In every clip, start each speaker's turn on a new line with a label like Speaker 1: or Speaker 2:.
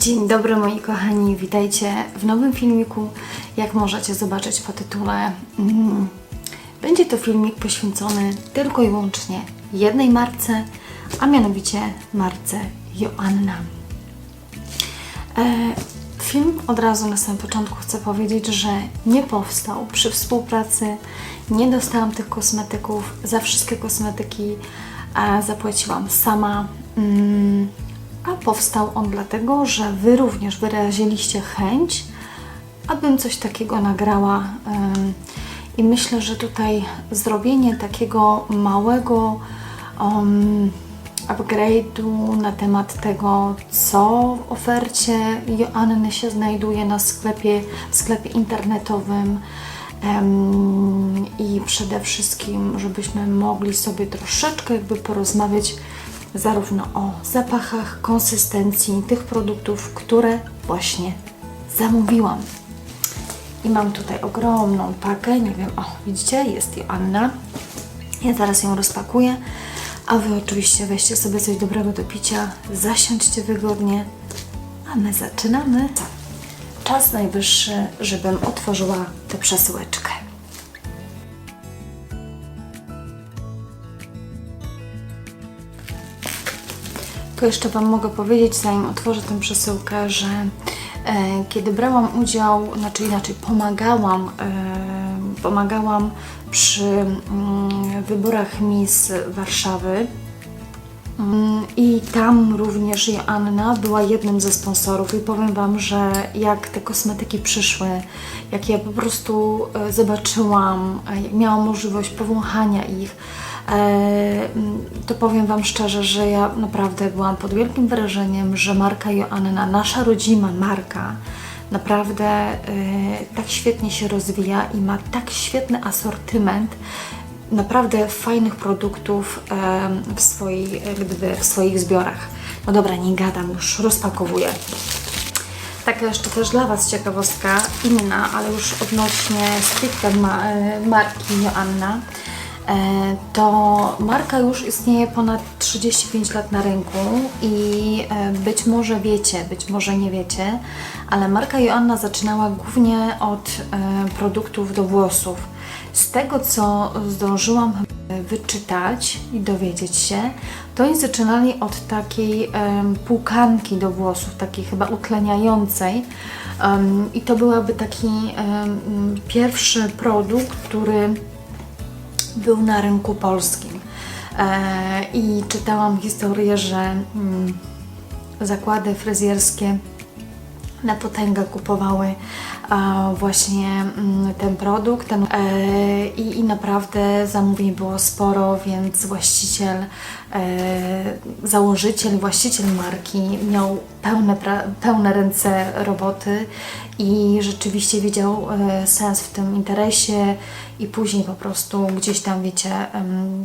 Speaker 1: Dzień dobry moi kochani, witajcie w nowym filmiku. Jak możecie zobaczyć po tytule, mm, będzie to filmik poświęcony tylko i wyłącznie jednej marce, a mianowicie marce Joanna. E, Film od razu na samym początku chcę powiedzieć, że nie powstał przy współpracy. Nie dostałam tych kosmetyków. Za wszystkie kosmetyki e, zapłaciłam sama. Mm, a powstał on dlatego, że Wy również wyraziliście chęć, abym coś takiego nagrała. I myślę, że tutaj zrobienie takiego małego um, upgrade'u na temat tego, co w ofercie Joanny się znajduje na sklepie, sklepie internetowym em, i przede wszystkim, żebyśmy mogli sobie troszeczkę jakby porozmawiać zarówno o zapachach, konsystencji tych produktów, które właśnie zamówiłam. I mam tutaj ogromną pakę, nie wiem, o widzicie, jest Joanna. Ja zaraz ją rozpakuję, a Wy oczywiście weźcie sobie coś dobrego do picia, zasiądźcie wygodnie, a my zaczynamy. Czas najwyższy, żebym otworzyła tę przesyłeczkę. Tylko jeszcze Wam mogę powiedzieć, zanim otworzę tę przesyłkę, że e, kiedy brałam udział, znaczy inaczej pomagałam, e, pomagałam przy mm, wyborach Miss Warszawy, Mm, I tam również Joanna była jednym ze sponsorów. I powiem Wam, że jak te kosmetyki przyszły, jak ja po prostu e, zobaczyłam, e, miałam możliwość powąchania ich, to powiem Wam szczerze, że ja naprawdę byłam pod wielkim wrażeniem, że marka Joanna, nasza rodzima marka, naprawdę e, tak świetnie się rozwija i ma tak świetny asortyment, naprawdę fajnych produktów w, swojej, jak gdyby, w swoich zbiorach. No dobra, nie gadam, już rozpakowuję. Taka jeszcze też dla Was ciekawostka inna, ale już odnośnie stricte ma, e, marki Joanna. E, To marka już istnieje ponad 35 lat na rynku i e, być może wiecie, być może nie wiecie, ale marka Joanna zaczynała głównie od e, produktów do włosów. Z tego, co zdążyłam wyczytać i dowiedzieć się, to oni zaczynali od takiej em, płukanki do włosów, takiej chyba utleniającej. I to byłaby taki pierwszy produkt, który był na rynku polskim. E, I czytałam historię, że mm, zakłady fryzjerskie na potęgę kupowały właśnie mm, ten produkt ten, e, i, i naprawdę zamówień było sporo, więc właściciel, e, założyciel, właściciel marki miał pełne, pełne ręce roboty i rzeczywiście widział e, sens w tym interesie i później po prostu gdzieś tam, wiecie,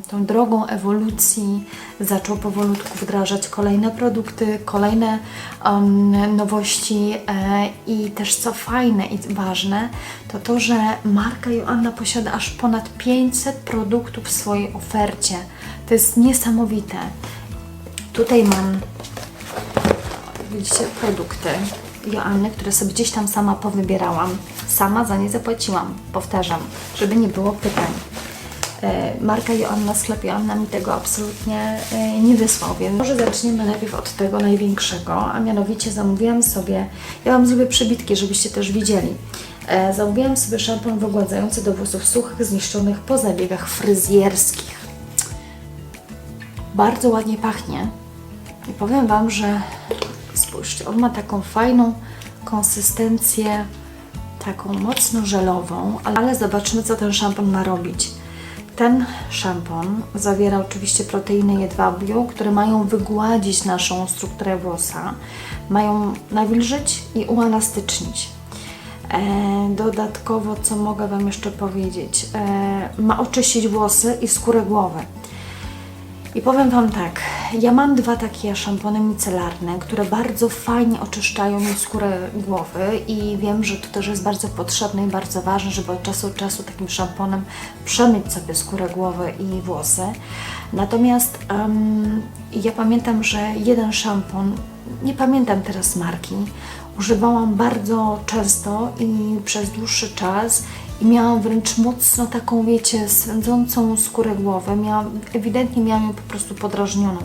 Speaker 1: tą drogą ewolucji zaczął powolutku wdrażać kolejne produkty, kolejne em, nowości e, i też co fajne i ważne, to to, że marka Joanna posiada aż ponad 500 produktów w swojej ofercie. To jest niesamowite. Tutaj mam widzicie, produkty Joanny, które sobie gdzieś tam sama powybierałam. Sama za nie zapłaciłam, powtarzam, żeby nie było pytań. E, Marka Joanna, sklep Joanna mi tego absolutnie e, nie wysłał, więc może zaczniemy najpierw od tego największego, a mianowicie zamówiłam sobie, ja Wam zrobię przebitki, żebyście też widzieli. E, Zamówiłam sobie szampon wygładzający do włosów suchych, zniszczonych po zabiegach fryzjerskich. Bardzo ładnie pachnie. I powiem Wam, że spójrzcie, on ma taką fajną konsystencję, taką mocno żelową, ale zobaczmy, co ten szampon ma robić. Ten szampon zawiera oczywiście proteiny jedwabiu, które mają wygładzić naszą strukturę włosa, mają nawilżyć i uelastycznić. E, dodatkowo, co mogę Wam jeszcze powiedzieć, e, ma oczyścić włosy i skórę głowy. I powiem Wam tak, ja mam dwa takie szampony micelarne, które bardzo fajnie oczyszczają mi skórę głowy i wiem, że to też jest bardzo potrzebne i bardzo ważne, żeby od czasu do czasu takim szamponem przemyć sobie skórę głowy i włosy. Natomiast em, ja pamiętam, że jeden szampon nie pamiętam teraz marki, używałam bardzo często i przez dłuższy czas i miałam wręcz mocno taką, wiecie, swędzącą skórę głowy. Miałam, ewidentnie miałam ją po prostu podrażnioną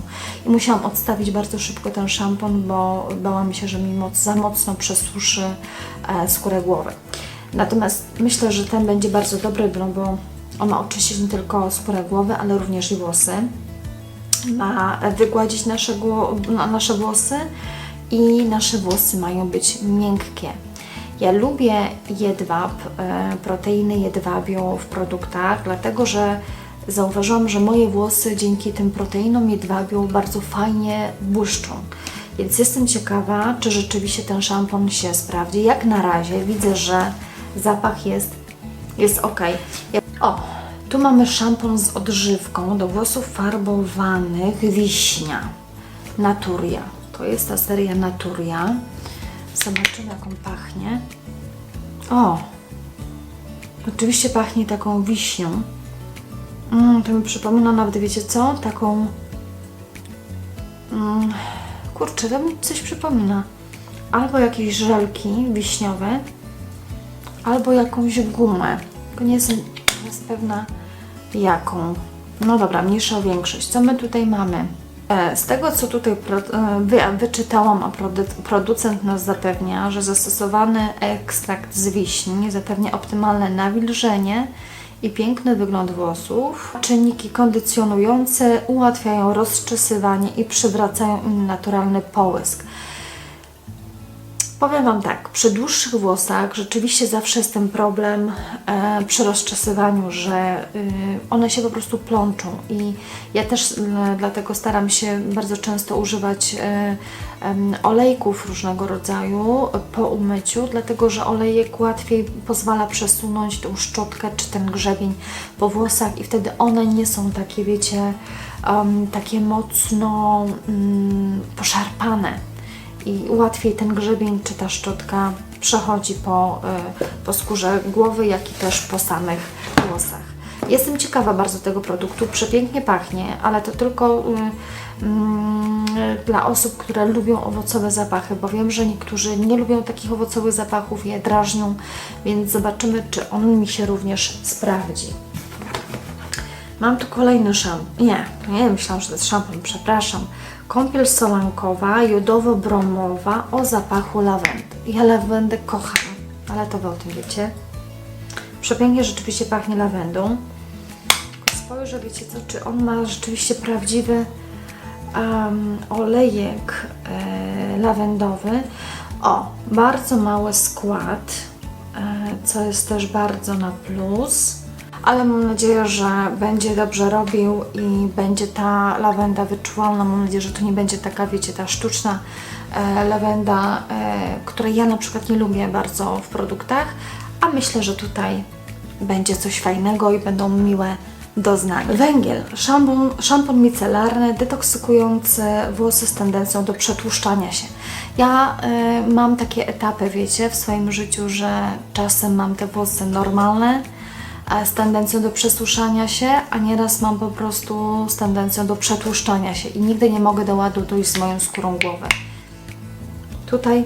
Speaker 1: i musiałam odstawić bardzo szybko ten szampon, bo bałam się, że mi moc, za mocno przesuszy e, skórę głowy. Natomiast myślę, że ten będzie bardzo dobry, no bo on ma oczyścić nie tylko skórę głowy, ale również i włosy ma wygładzić nasze, nasze włosy i nasze włosy mają być miękkie. Ja lubię jedwab, e, proteiny jedwabiu w produktach, dlatego że zauważyłam, że moje włosy dzięki tym proteinom jedwabiu bardzo fajnie błyszczą. Więc jestem ciekawa, czy rzeczywiście ten szampon się sprawdzi. Jak na razie widzę, że zapach jest jest ok. O, tu mamy szampon z odżywką do włosów farbowanych wiśnia. Naturia. To jest ta seria Naturia. Zobaczymy, jak on pachnie. O, oczywiście pachnie taką wiśnią. Mm, to mi przypomina nawet, wiecie co? Taką. Mm, kurczę, to mi coś przypomina. Albo jakieś żelki wiśniowe, albo jakąś gumę. Tylko nie jestem pewna jaką. No dobra, mniejsza większość. Co my tutaj mamy? E, Z tego, co tutaj e, wy, wyczytałam, a produ, producent nas zapewnia, że zastosowany ekstrakt z wiśni zapewnia optymalne nawilżenie i piękny wygląd włosów. Czynniki kondycjonujące ułatwiają rozczesywanie i przywracają im naturalny połysk. Powiem Wam tak, przy dłuższych włosach rzeczywiście zawsze jest ten problem e, przy rozczesywaniu, że y, one się po prostu plączą. I ja też y, dlatego staram się bardzo często używać y, em, olejków różnego rodzaju po umyciu, dlatego że olejek łatwiej pozwala przesunąć tą szczotkę czy ten grzebień po włosach i wtedy one nie są takie, wiecie, em, takie mocno mm, poszarpane i łatwiej ten grzebień czy ta szczotka przechodzi po, y, po skórze głowy, jak i też po samych włosach. Jestem ciekawa bardzo tego produktu, przepięknie pachnie, ale to tylko y, mm, dla osób, które lubią owocowe zapachy, bo wiem, że niektórzy nie lubią takich owocowych zapachów, je drażnią, więc zobaczymy, czy on mi się również sprawdzi. Mam tu kolejny szampon. Nie, nie myślałam, że to jest szampon, przepraszam. Kąpiel solankowa, jodowo-bromowa o zapachu lawendy. Ja lawendę kocham, ale to Wy o tym wiecie. Przepięknie rzeczywiście pachnie lawendą. Spojrzę, wiecie co, czy on ma rzeczywiście prawdziwy em, olejek e, lawendowy. O, bardzo mały skład, e, co jest też bardzo na plus ale mam nadzieję, że będzie dobrze robił i będzie ta lawenda wyczuwalna. Mam nadzieję, że to nie będzie taka, wiecie, ta sztuczna e, lawenda, e, której ja na przykład nie lubię bardzo w produktach, a myślę, że tutaj będzie coś fajnego i będą miłe doznania. Węgiel, szampon, szampon micelarny, detoksykujący włosy z tendencją do przetłuszczania się. Ja e, mam takie etapy, wiecie, w swoim życiu, że czasem mam te włosy normalne, z tendencją do przesuszania się, a nieraz mam po prostu z tendencją do przetłuszczania się i nigdy nie mogę do ładu dojść z moją skórą głowy. Tutaj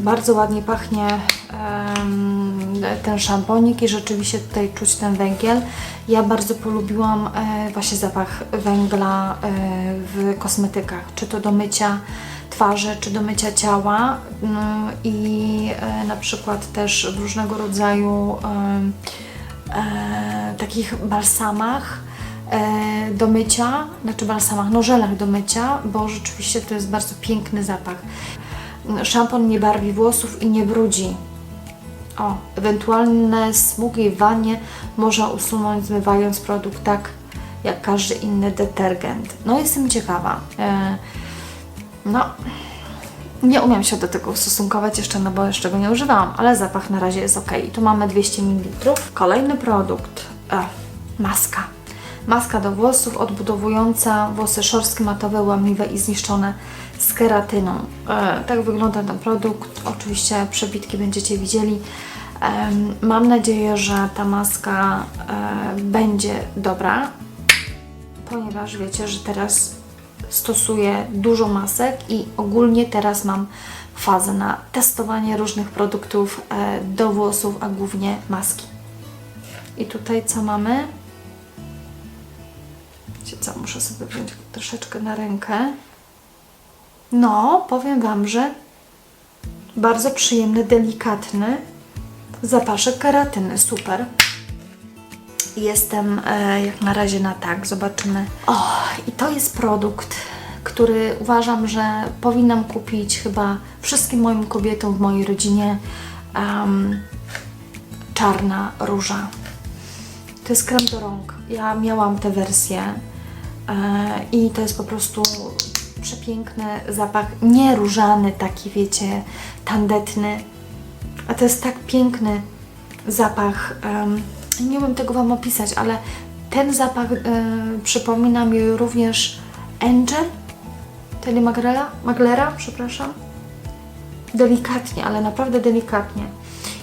Speaker 1: bardzo ładnie pachnie em, ten szamponik i rzeczywiście tutaj czuć ten węgiel. Ja bardzo polubiłam e, właśnie zapach węgla e, w kosmetykach, czy to do mycia twarzy, czy do mycia ciała mm, i e, na przykład też w różnego rodzaju em, e, takich balsamach e, do mycia, znaczy balsamach, no żelach do mycia, bo rzeczywiście to jest bardzo piękny zapach. Szampon nie barwi włosów i nie brudzi. O, ewentualne smugi w wannie można usunąć zmywając produkt tak jak każdy inny detergent. No jestem ciekawa. E, no, nie umiem się do tego ustosunkować jeszcze, no bo jeszcze go nie używałam, ale zapach na razie jest ok. Tu mamy 200 ml. Kolejny produkt, e, maska. Maska do włosów odbudowująca włosy szorstkie, matowe, łamliwe i zniszczone z keratyną. E, tak wygląda ten produkt. Oczywiście przebitki będziecie widzieli. Em, mam nadzieję, że ta maska e, będzie dobra, ponieważ wiecie, że teraz stosuję dużo masek i ogólnie teraz mam fazę na testowanie różnych produktów e, do włosów, a głównie maski. I tutaj co mamy? Wiecie co, muszę sobie wziąć troszeczkę na rękę. No, powiem Wam, że bardzo przyjemny, delikatny zapaszek keratyny. Super. Jestem e, jak na razie na tak, zobaczymy. O, i to jest produkt, który uważam, że powinnam kupić chyba wszystkim moim kobietom w mojej rodzinie. Em, czarna róża. To jest krem do rąk. Ja miałam tę wersję e, i to jest po prostu przepiękny zapach, nie różany, taki wiecie, tandetny, a to jest tak piękny zapach. em, nie umiem tego Wam opisać, ale ten zapach e, przypomina mi również Angel, Telly Magrela, Maglera, przepraszam. Delikatnie, ale naprawdę delikatnie.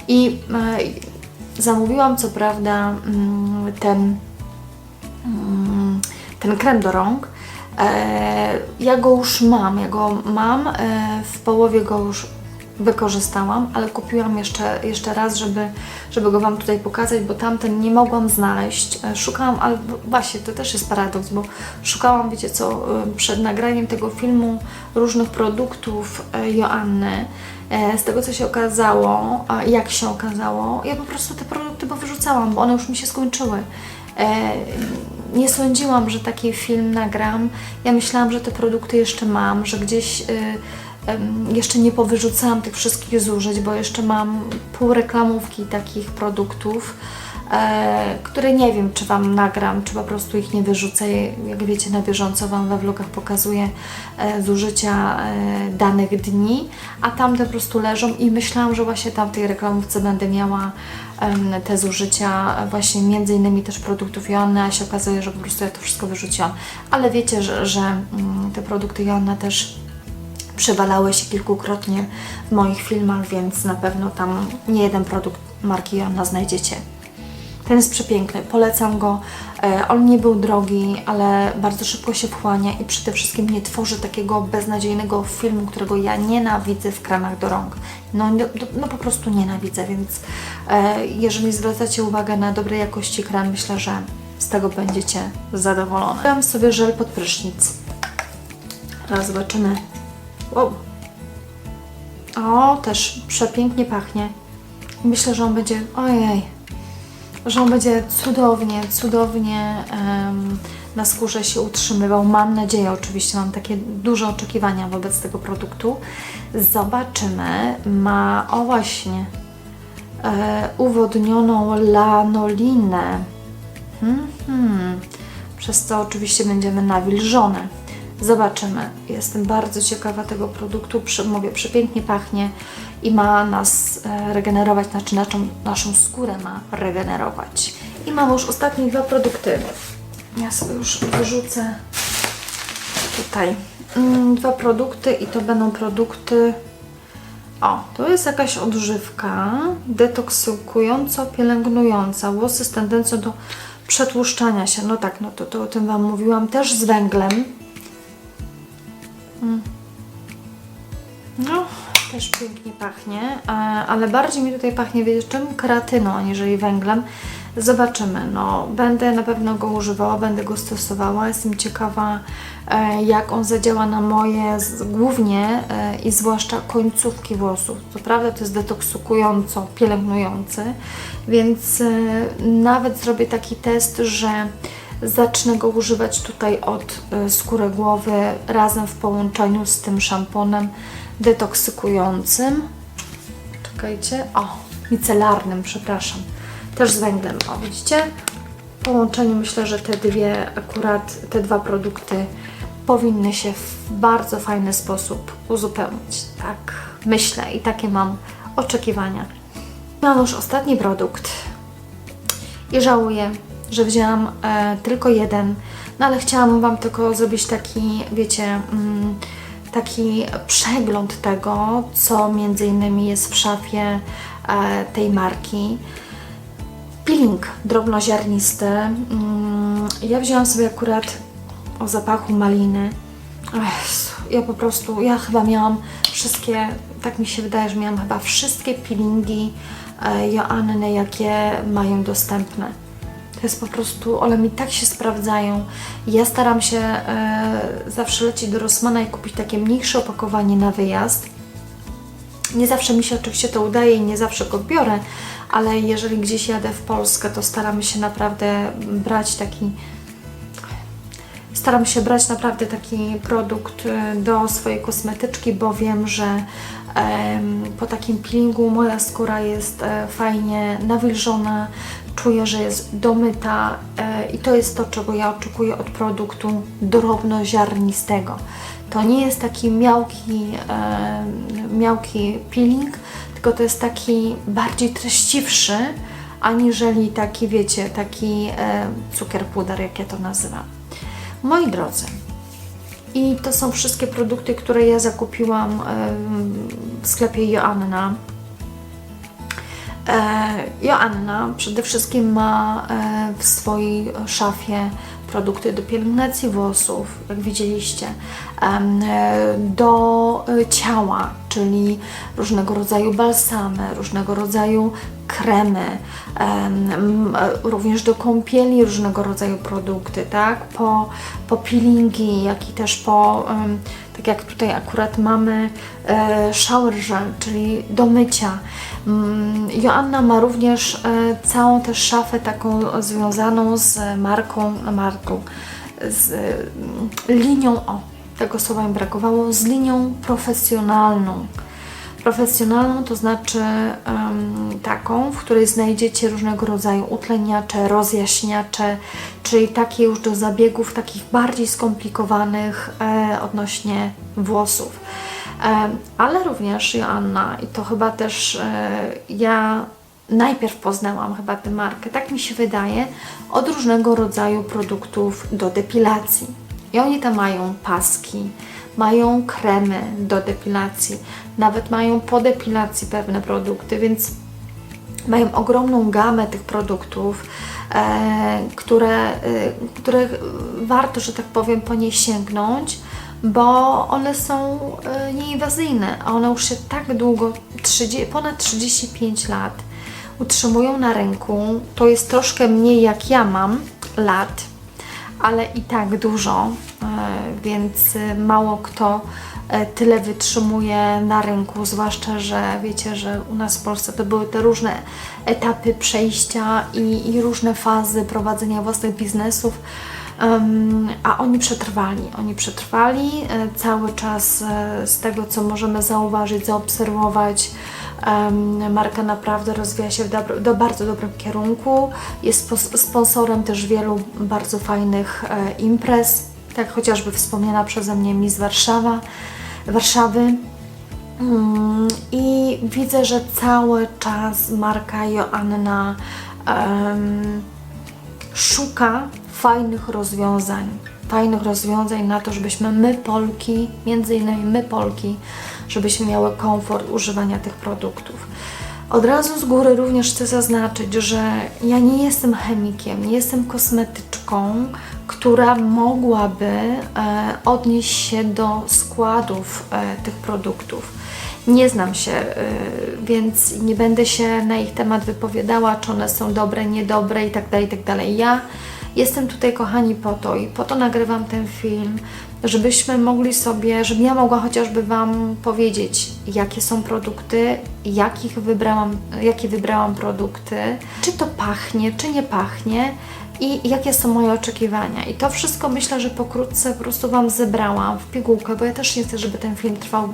Speaker 1: I e, zamówiłam co prawda mm, ten, mm, ten krem do rąk. E, ja go już mam, ja go mam, w połowie go już wykorzystałam, ale kupiłam jeszcze, jeszcze raz, żeby, żeby go Wam tutaj pokazać, bo tamten nie mogłam znaleźć. E, Szukałam, ale właśnie to też jest paradoks, bo szukałam, wiecie co, e, przed nagraniem tego filmu różnych produktów e, Joanny. Z tego co się okazało, jak się okazało, ja po prostu te produkty wyrzucałam, bo one już mi się skończyły. Nie sądziłam, że taki film nagram. Ja myślałam, że te produkty jeszcze mam, że gdzieś jeszcze nie powyrzucałam tych wszystkich zużyć, bo jeszcze mam pół reklamówki takich produktów, e, które nie wiem, czy Wam nagram, czy po prostu ich nie wyrzucę. Jak wiecie, na bieżąco Wam we vlogach pokazuję e, zużycia e, danych dni, a tamte po prostu leżą i myślałam, że właśnie tam w tej reklamówce będę miała te zużycia właśnie między innymi też produktów Joanny, a się okazuje, że po prostu ja to wszystko wyrzuciłam. Ale wiecie, że, że mm, te produkty Joanna też przewalały się kilkukrotnie w moich filmach, więc na pewno tam nie jeden produkt marki Joanna znajdziecie. Ten jest przepiękny, polecam go. E, On nie był drogi, ale bardzo szybko się wchłania i przede wszystkim nie tworzy takiego beznadziejnego filmu, którego ja nienawidzę w kremach do rąk. No, no, no po prostu nienawidzę, więc e, jeżeli zwracacie uwagę na dobrej jakości krem, myślę, że z tego będziecie zadowolone. Dam sobie żel pod prysznic. Teraz zobaczymy. Wow. O, też przepięknie pachnie. Myślę, że on będzie. Ojej że on będzie cudownie, cudownie na skórze się utrzymywał. Mam nadzieję, oczywiście, mam takie duże oczekiwania wobec tego produktu. Zobaczymy. Ma, o właśnie, e, uwodnioną lanolinę. Hmm, hmm. Przez co oczywiście będziemy nawilżone. Zobaczymy. Jestem bardzo ciekawa tego produktu. Mówię, przepięknie pachnie i ma nas e, regenerować, znaczy naszą, naszą skórę ma regenerować. I mam już ostatnie dwa produkty. Ja sobie już wyrzucę tutaj mm, dwa produkty i to będą produkty. O, to jest jakaś odżywka detoksykująco pielęgnująca włosy z tendencją do przetłuszczania się. No tak, no to, to o tym Wam mówiłam. Też z węglem. Mm. No, też pięknie pachnie, e, ale bardziej mi tutaj pachnie, wiecie czym? Keratyną, aniżeli węglem. Zobaczymy, no, będę na pewno go używała, będę go stosowała. Jestem ciekawa, e, jak on zadziała na moje, głównie e, i zwłaszcza końcówki włosów. Co prawda to jest detoksykująco, pielęgnujący, więc nawet zrobię taki test, że zacznę go używać tutaj od e, skóry głowy razem w połączeniu z tym szamponem detoksykującym. Czekajcie. O, micelarnym, przepraszam. Też z węglem. O, widzicie? W połączeniu myślę, że te dwie, akurat te dwa produkty powinny się w bardzo fajny sposób uzupełnić. Tak myślę i takie mam oczekiwania. Mam już ostatni produkt i żałuję, że wzięłam e, tylko jeden, no ale chciałam Wam tylko zrobić taki, wiecie, mm, taki przegląd tego, co między innymi jest w szafie e, tej marki. Peeling drobnoziarnisty. Mm, ja wzięłam sobie akurat o zapachu maliny. Ech, ja po prostu, ja chyba miałam wszystkie, tak mi się wydaje, że miałam chyba wszystkie peelingi e, Joanny, jakie mają dostępne. To jest po prostu, one mi tak się sprawdzają. Ja staram się e, zawsze lecieć do Rossmana i kupić takie mniejsze opakowanie na wyjazd. Nie zawsze mi się oczywiście to udaje i nie zawsze go biorę, ale jeżeli gdzieś jadę w Polskę, to staramy się naprawdę brać taki Staram się brać naprawdę taki produkt e, do swojej kosmetyczki, bo wiem, że po takim peelingu moja skóra jest e, fajnie nawilżona, czuję, że jest domyta e, i to jest to, czego ja oczekuję od produktu drobnoziarnistego. To nie jest taki miałki, em, miałki peeling, tylko to jest taki bardziej treściwszy, aniżeli taki, wiecie, taki e, cukier puder, jak ja to nazywam. Moi drodzy, i to są wszystkie produkty, które ja zakupiłam w sklepie Joanna. E, Joanna przede wszystkim ma e, w swojej szafie produkty do pielęgnacji włosów, jak widzieliście, e, do ciała, czyli różnego rodzaju balsamy, różnego rodzaju kremy, również do kąpieli różnego rodzaju produkty, tak? Po, po peelingi, jak i też po, tak jak tutaj akurat mamy e, shower gel, czyli do mycia. Mm, Joanna ma również e, całą też szafę taką związaną z marką, marką, z e, linią, o, tego słowa mi brakowało, z linią profesjonalną. Profesjonalną to znaczy em, taką, w której znajdziecie różnego rodzaju utleniacze, rozjaśniacze, czyli takie już do zabiegów takich bardziej skomplikowanych e, odnośnie włosów. E, ale również Joanna, i to chyba też e, ja najpierw poznałam chyba tę markę, tak mi się wydaje, od różnego rodzaju produktów do depilacji. I oni tam mają paski, mają kremy do depilacji, nawet mają po depilacji pewne produkty, więc mają ogromną gamę tych produktów, e, które, e, które warto, że tak powiem, po nie sięgnąć, bo one są e, nieinwazyjne, a one już się tak długo, 30, ponad 35 lat utrzymują na rynku. To jest troszkę mniej jak ja mam lat, ale i tak dużo, e, więc e, mało kto e, tyle wytrzymuje na rynku, zwłaszcza, że wiecie, że u nas w Polsce to były te różne etapy przejścia i, i różne fazy prowadzenia własnych biznesów. A oni przetrwali, oni przetrwali e, cały czas e, z tego, co możemy zauważyć, zaobserwować. marka naprawdę rozwija się w dobro, do bardzo dobrym kierunku. Jest sponsorem też wielu bardzo fajnych e, imprez, tak chociażby wspomniana przeze mnie Miss Warszawa, Warszawy. Mm, I widzę, że cały czas marka Joanna szuka fajnych rozwiązań. Fajnych rozwiązań na to, żebyśmy my, Polki, między innymi my, Polki, żebyśmy miały komfort używania tych produktów. Od razu z góry również chcę zaznaczyć, że ja nie jestem chemikiem, nie jestem kosmetyczką, która mogłaby e, odnieść się do składów e, tych produktów. Nie znam się, y, więc nie będę się na ich temat wypowiadała, czy one są dobre, niedobre i tak dalej, i tak. Ja jestem tutaj, kochani, po to i po to nagrywam ten film, żebyśmy mogli sobie, żebym ja mogła chociażby Wam powiedzieć, jakie są produkty, jakich wybrałam, jakie wybrałam produkty, czy to pachnie, czy nie pachnie i jakie są moje oczekiwania. I to wszystko myślę, że pokrótce po prostu Wam zebrałam w pigułkę, bo ja też nie chcę, żeby ten film trwał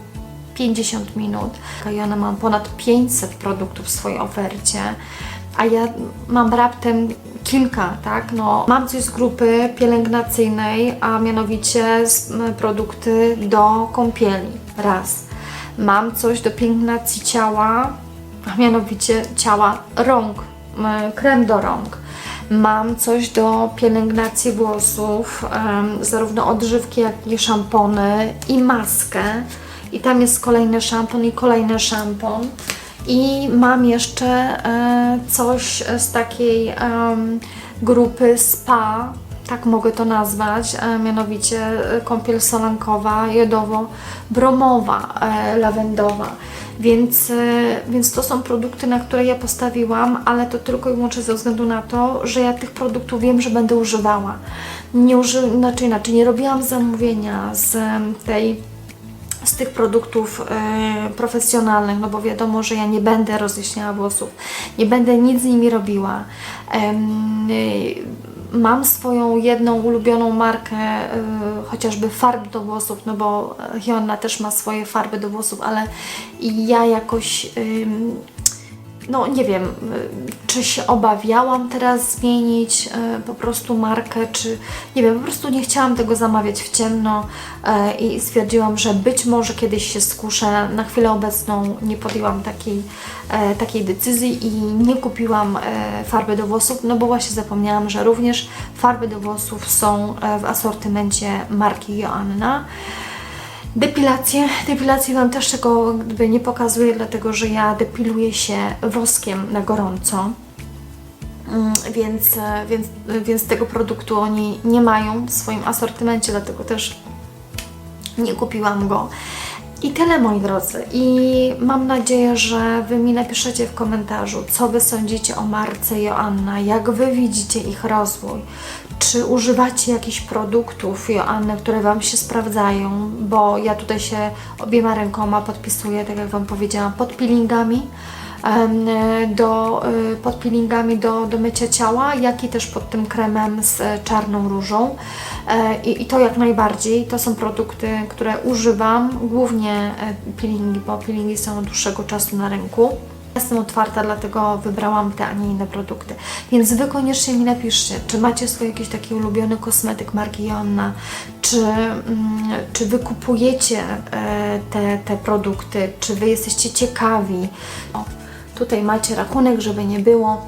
Speaker 1: 50 minut. Ja mam ponad 500 produktów w swojej ofercie, a ja mam raptem kilka, tak? No, mam coś z grupy pielęgnacyjnej, a mianowicie produkty do kąpieli. Raz. Mam coś do pielęgnacji ciała, a mianowicie ciała rąk, krem do rąk. Mam coś do pielęgnacji włosów, zarówno odżywki, jak i szampony i maskę. I tam jest kolejny szampon i kolejny szampon. I mam jeszcze e, coś z takiej grupy spa, tak mogę to nazwać, e, mianowicie e, kąpiel solankowa, jodowo-bromowa, lawendowa. Więc, więc to są produkty, na które ja postawiłam, ale to tylko i wyłącznie ze względu na to, że ja tych produktów wiem, że będę używała. Nie uży, znaczy inaczej, nie robiłam zamówienia z tej z tych produktów e, profesjonalnych, no bo wiadomo, że ja nie będę rozjaśniała włosów, nie będę nic z nimi robiła. Y, mam swoją jedną ulubioną markę, y, chociażby farb do włosów, no bo Hionna też ma swoje farby do włosów, ale ja jakoś ym, no nie wiem, y, czy się obawiałam teraz zmienić y, po prostu markę, czy nie wiem, po prostu nie chciałam tego zamawiać w ciemno y, i stwierdziłam, że być może kiedyś się skuszę. Na chwilę obecną nie podjęłam takiej, takiej decyzji i nie kupiłam farby do włosów, no bo właśnie zapomniałam, że również farby do włosów są w asortymencie marki Joanna. Depilację. Depilację Wam też tego nie pokazuję, dlatego że ja depiluję się woskiem na gorąco. Mm, Więc, e, więc, więc tego produktu oni nie mają w swoim asortymencie, dlatego też nie kupiłam go. I tyle moi drodzy. I mam nadzieję, że Wy mi napiszecie w komentarzu, co Wy sądzicie o marce Joanna, jak Wy widzicie ich rozwój. Czy używacie jakichś produktów Joanny, które Wam się sprawdzają, bo ja tutaj się obiema rękoma podpisuję, tak jak Wam powiedziałam, pod peelingami do, y, pod peelingami do, do mycia ciała, jak i też pod tym kremem z e, czarną różą. E, I, I to jak najbardziej. To są produkty, które używam, głównie e, peelingi, bo peelingi są od dłuższego czasu na rynku. Jestem otwarta, dlatego wybrałam te, a nie inne produkty. Więc Wy koniecznie mi napiszcie, czy macie swój jakiś taki ulubiony kosmetyk marki Jonna, czy, mm, czy Wy kupujecie e, te, te produkty, czy Wy jesteście ciekawi. O, tutaj macie rachunek, żeby nie było.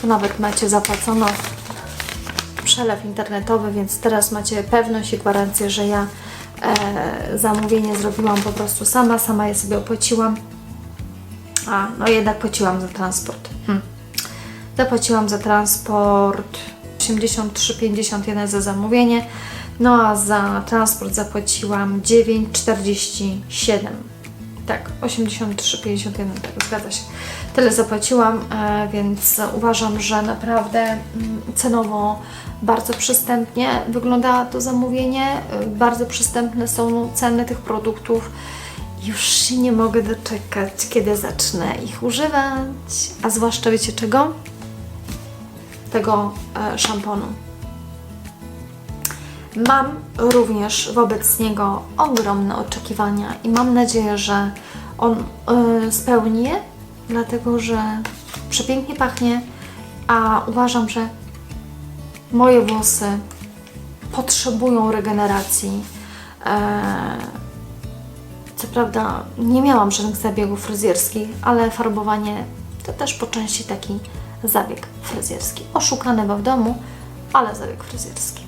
Speaker 1: Tu nawet macie zapłacono przelew internetowy, więc teraz macie pewność i gwarancję, że ja e, zamówienie zrobiłam po prostu sama, sama je sobie opłaciłam. A, no jednak płaciłam za transport. Hm. Zapłaciłam za transport 83,51 za zamówienie, no a za transport zapłaciłam 9,47. Tak, 83,51, tak, zgadza się. Tyle zapłaciłam, e, więc uważam, że naprawdę mm, cenowo bardzo przystępnie wygląda to zamówienie. E, Bardzo przystępne są ceny tych produktów. Już się nie mogę doczekać, kiedy zacznę ich używać. A zwłaszcza wiecie czego? Tego e, szamponu. Mam również wobec niego ogromne oczekiwania i mam nadzieję, że on y, spełni je, dlatego że przepięknie pachnie, a uważam, że moje włosy potrzebują regeneracji. E, co prawda nie miałam żadnych zabiegów fryzjerskich, ale farbowanie to też po części taki zabieg fryzjerski. Oszukany w domu, ale zabieg fryzjerski.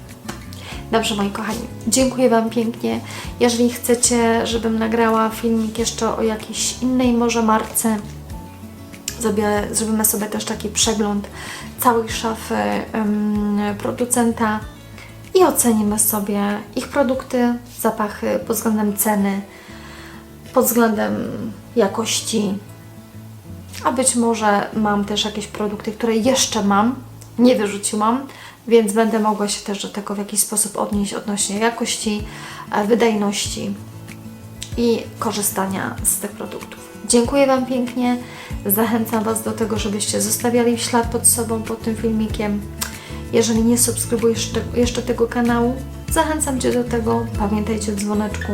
Speaker 1: Dobrze, moi kochani, dziękuję Wam pięknie. Jeżeli chcecie, żebym nagrała filmik jeszcze o jakiejś innej może marce, zrobię, zrobimy sobie też taki przegląd całej szafy em, producenta i ocenimy sobie ich produkty, zapachy pod względem ceny, pod względem jakości, a być może mam też jakieś produkty, które jeszcze mam, nie wyrzuciłam, więc będę mogła się też do tego w jakiś sposób odnieść odnośnie jakości, e, wydajności i korzystania z tych produktów. Dziękuję Wam pięknie. Zachęcam Was do tego, żebyście zostawiali ślad pod sobą pod tym filmikiem. Jeżeli nie subskrybujesz jeszcze tego kanału, zachęcam Cię do tego. Pamiętajcie o dzwoneczku,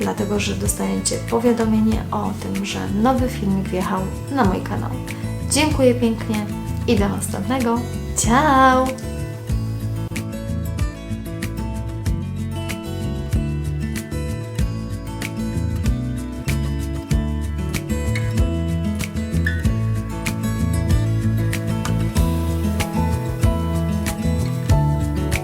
Speaker 1: dlatego że dostaniecie powiadomienie o tym, że nowy filmik wjechał na mój kanał. Dziękuję pięknie i do następnego. Ciao!